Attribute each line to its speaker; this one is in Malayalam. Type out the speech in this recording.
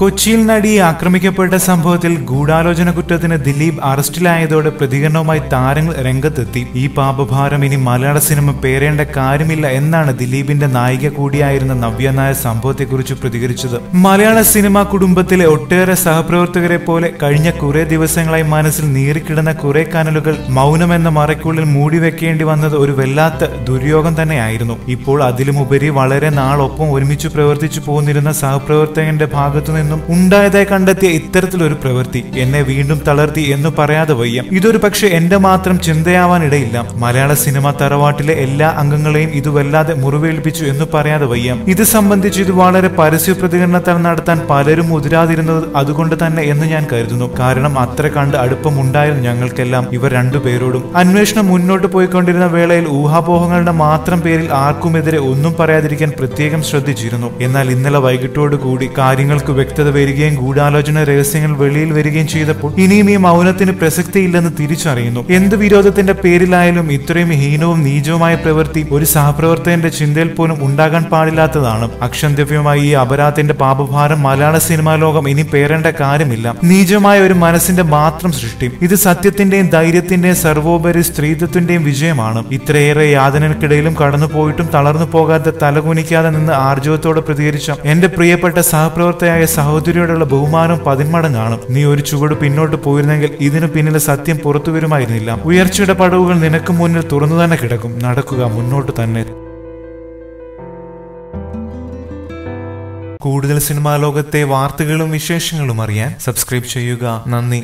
Speaker 1: കൊച്ചിയിൽ നടി ആക്രമിക്കപ്പെട്ട സംഭവത്തിൽ ഗൂഢാലോചന കുറ്റത്തിന് ദിലീപ് അറസ്റ്റിലായതോടെ പ്രതികരണവുമായി താരങ്ങൾ രംഗത്തെത്തി. ഈ പാപഭാരം ഇനി മലയാള സിനിമ പേരേണ്ട കാര്യമില്ല എന്നാണ് ദിലീപിന്റെ നായിക കൂടിയായിരുന്ന നവ്യ നായർ സംഭവത്തെക്കുറിച്ച് പ്രതികരിച്ചത്. മലയാള സിനിമാ കുടുംബത്തിലെ ഒട്ടേറെ സഹപ്രവർത്തകരെ പോലെ കഴിഞ്ഞ കുറെ ദിവസങ്ങളായി മനസ്സിൽ നീറിക്കിടന്ന കുറെ കനലുകൾ മൗനമെന്ന മറയ്ക്കുള്ളിൽ മൂടിവെക്കേണ്ടി വന്നത് ഒരു വല്ലാത്ത ദുര്യോഗം തന്നെയായിരുന്നു. ഇപ്പോൾ അതിലുമുപരി വളരെ നാളൊപ്പം ഒരുമിച്ച് പ്രവർത്തിച്ചു പോന്നിരുന്ന സഹപ്രവർത്തകന്റെ ഭാഗത്തു നിന്നും ഉണ്ടായതായി കണ്ടെത്തിയ ഇത്തരത്തിലൊരു പ്രവൃത്തി എന്നെ വീണ്ടും തളർത്തി എന്ന് പറയാതെ വയ്യ. ഇതൊരു പക്ഷെ എന്റെ മാത്രം ചിന്തയാവാനിടയില്ല. മലയാള സിനിമ തറവാട്ടിലെ എല്ലാ അംഗങ്ങളെയും ഇത് വല്ലാതെ മുറിവേൽപ്പിച്ചു എന്ന് പറയാതെ വയ്യ. ഇത് സംബന്ധിച്ച് ഇത് വളരെ പരസ്യ പ്രതികരണത്താൽ നടത്താൻ പലരും മുതിരാതിരുന്നത് അതുകൊണ്ട് തന്നെ എന്ന് ഞാൻ കരുതുന്നു. കാരണം അത്ര കണ്ട് അടുപ്പമുണ്ടായിരുന്നു ഞങ്ങൾക്കെല്ലാം ഇവർ രണ്ടുപേരോടും അന്വേഷണം മുന്നോട്ട് പോയിക്കൊണ്ടിരുന്ന വേളയിൽ ഊഹാപോഹങ്ങളുടെ മാത്രം പേരിൽ ആർക്കുമെതിരെ ഒന്നും പറയാതിരിക്കാൻ പ്രത്യേകം ശ്രദ്ധിച്ചിരുന്നു. എന്നാൽ ഇന്നലെ വൈകിട്ടോടുകൂടി കാര്യങ്ങൾക്ക് വ്യക്തത വരികയും ഗൂഢാലോചന രഹസ്യങ്ങൾ വെളിയിൽ വരികയും ചെയ്തപ്പോൾ ഇനിയും ഈ മൗനത്തിന് പ്രസക്തിയില്ലെന്ന് തിരിച്ചറിയുന്നു. എന്ത് വിരോധത്തിന്റെ പേരിലായാലും ഇത്രയും ഹീനവും നീചവുമായ പ്രവൃത്തി ഒരു സഹപ്രവർത്തകന്റെ ചിന്തയിൽ പോലും ഉണ്ടാകാൻ പാടില്ലാത്തതാണ്. അക്ഷന്തവ്യമായി ഈ അപരാധത്തിന്റെ പാപഭാരം മലയാള സിനിമാ ലോകം ഇനി പേരേണ്ട കാര്യമില്ല. നീചമായ ഒരു മനസ്സിന്റെ മാത്രം സൃഷ്ടി. ഇത് സത്യത്തിന്റെയും ധൈര്യത്തിന്റെയും സർവോപരി സ്ത്രീത്വത്തിന്റെയും വിജയമാണ്. ഇത്രയേറെ യാതനകൾക്കിടയിലും കടന്നുപോയിട്ടും തളർന്നു പോകാതെ തലകുനിക്കാതെ നിന്ന് ആർജവത്തോടെ പ്രതികരിച്ച എന്റെ പ്രിയപ്പെട്ട സഹപ്രവർത്തകയായ സഹോദരിയോടുള്ള ബഹുമാനം പതിന്മടങ്ങാണ്. നീ ഒരു ചുവട് പിന്നോട്ട് പോയിരുന്നെങ്കിൽ ഇതിനു പിന്നിലെ സത്യം പുറത്തു വരുമായിരുന്നില്ല ഉയർച്ചയുടെ പടവുകൾ നിനക്ക് മുന്നിൽ തുറന്നു തന്നെ കിടക്കും. നടക്കുക മുന്നോട്ട് തന്നെ. കൂടുതൽ സിനിമാ ലോകത്തെ വാർത്തകളും വിശേഷങ്ങളും അറിയാൻ സബ്സ്ക്രൈബ് ചെയ്യുക. നന്ദി.